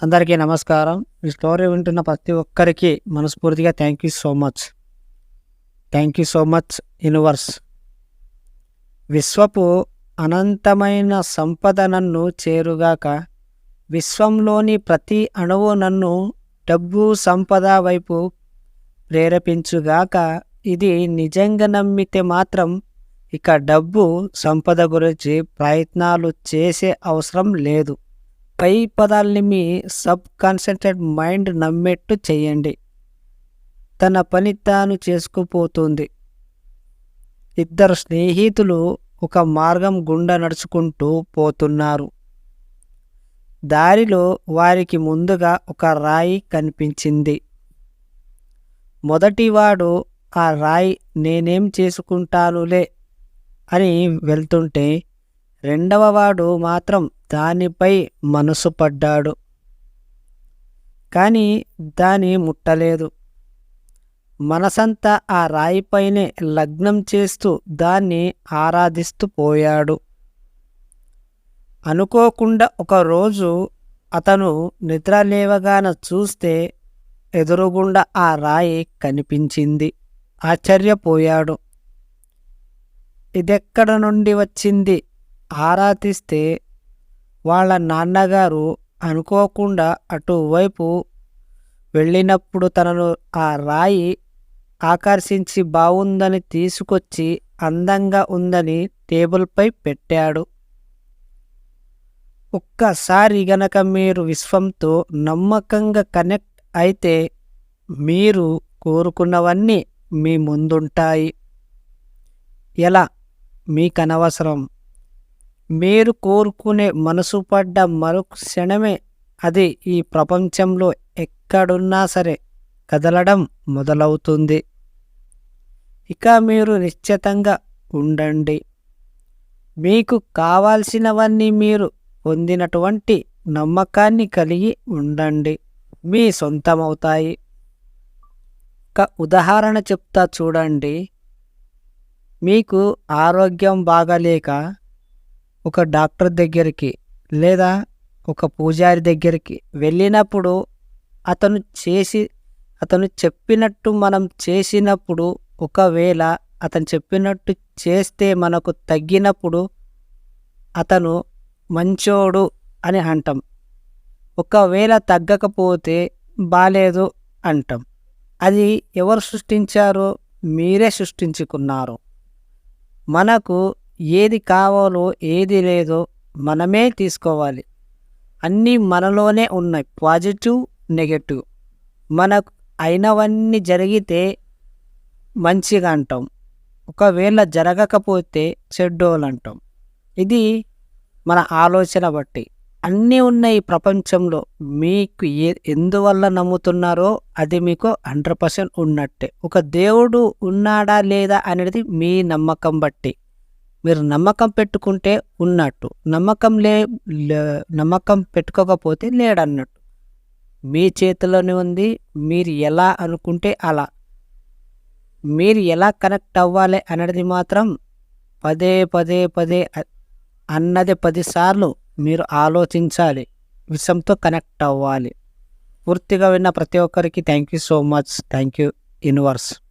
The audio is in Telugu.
అందరికీ నమస్కారం. ఈ స్టోరీ వింటున్న ప్రతి ఒక్కరికి మనస్ఫూర్తిగా thank you so much thank you so much universe విశ్వపు అనంతమైన సంపద నన్ను చేరుగాక విశ్వంలోని ప్రతి అణువు నన్ను డబ్బు సంపద వైపు ప్రేరేపించుగాక ఇది నిజంగా నమ్మితే మాత్రం ఇక డబ్బు సంపద గురించి ప్రయత్నాలు చేసే అవసరం లేదు. పై పదాల్ని మీ సబ్ కాన్సన్ట్రేట్ మైండ్ నమ్మేట్టు చేయండి. తన పని తాను చేసుకుపోతుంది. ఇద్దరు స్నేహితులు ఒక మార్గం గుండా నడుచుకుంటూ పోతున్నారు. దారిలో వారికి ముందుగా ఒక రాయి కనిపించింది. మొదటివాడు ఆ రాయి నేనేం చేసుకుంటానులే అని వెళ్తుంటే రెండవవాడు మాత్రం దానిపై మనసు పడ్డాడు. కానీ దాని ముట్టలేదు. మనసంతా ఆ రాయిపైనే లగ్నం చేస్తూ దాన్ని ఆరాధిస్తూ పోయాడు. అనుకోకుండా ఒకరోజు అతను నిద్ర లేవగాన చూస్తే ఎదురుగుండా ఆ రాయి కనిపించింది. ఆశ్చర్యపోయాడు. ఇదెక్కడ నుండి వచ్చింది? ఆరా తీస్తే వాళ్ళ నాన్నగారు అనుకోకుండా అటువైపు వెళ్ళినప్పుడు తనను ఆ రాయి ఆకర్షించి బాగుందని తీసుకొచ్చి అందంగా ఉందని టేబుల్పై పెట్టాడు. ఒక్కసారి గనక మీరు విశ్వంతో నమ్మకంగా కనెక్ట్ అయితే మీరు కోరుకున్నవన్నీ మీ ముందుంటాయి. ఎలా? మీకనవసరం మీరు కోరుకునే మనసు పడ్డ మరో క్షణమే అది ఈ ప్రపంచంలో ఎక్కడున్నా సరే కదలడం మొదలవుతుంది. ఇక మీరు నిశ్చితంగా ఉండండి. మీకు కావాల్సినవన్నీ మీరు పొందినటువంటి నమ్మకాన్ని కలిగి ఉండండి. మీ సొంతమవుతాయి. ఒక ఉదాహరణ చెప్తా చూడండి. మీకు ఆరోగ్యం బాగాలేక ఒక డాక్టర్ దగ్గరికి లేదా ఒక పూజారి దగ్గరికి వెళ్ళినప్పుడు అతను చేసి అతను చెప్పినట్టు మనం చేసినప్పుడు ఒకవేళ అతను చెప్పినట్టు చేస్తే మనకు తగ్గినప్పుడు అతను మంచోడు అని అంటాం. ఒకవేళ తగ్గకపోతే బాలేదు అంటాం. అది ఎవరు సృష్టించారో మీరే సృష్టించుకున్నారు. మనకు ఏది కావాలో ఏది లేదో మనమే తీసుకోవాలి. అన్నీ మనలోనే ఉన్నాయి. Positive negative. మనకు అయినవన్నీ జరిగితే మంచిగా అంటాం. ఒకవేళ జరగకపోతే చెడ్డోలు అంటాం ఇది మన ఆలోచన బట్టి. అన్నీ ఉన్నాయి ఈ ప్రపంచంలో. మీకు ఏ ఎందువల్ల నమ్ముతున్నారో అది మీకు హండ్రెడ్ పర్సెంట్ ఉన్నట్టే. ఒక దేవుడు ఉన్నాడా లేదా అనేది మీ నమ్మకం బట్టి. మీరు నమ్మకం పెట్టుకుంటే ఉన్నట్టు. నమ్మకం లే నమ్మకం పెట్టుకోకపోతే లేడన్నట్టు. మీ చేతిలోనే ఉంది మీరు ఎలా అనుకుంటే అలా. మీరు ఎలా కనెక్ట్ అవ్వాలి అనేది మాత్రం పదే పదే పదే అన్నది పదిసార్లు మీరు ఆలోచించాలి. విషయంతో కనెక్ట్ అవ్వాలి. పూర్తిగా విన్న ప్రతి ఒక్కరికి thank you so much. Thank you universe.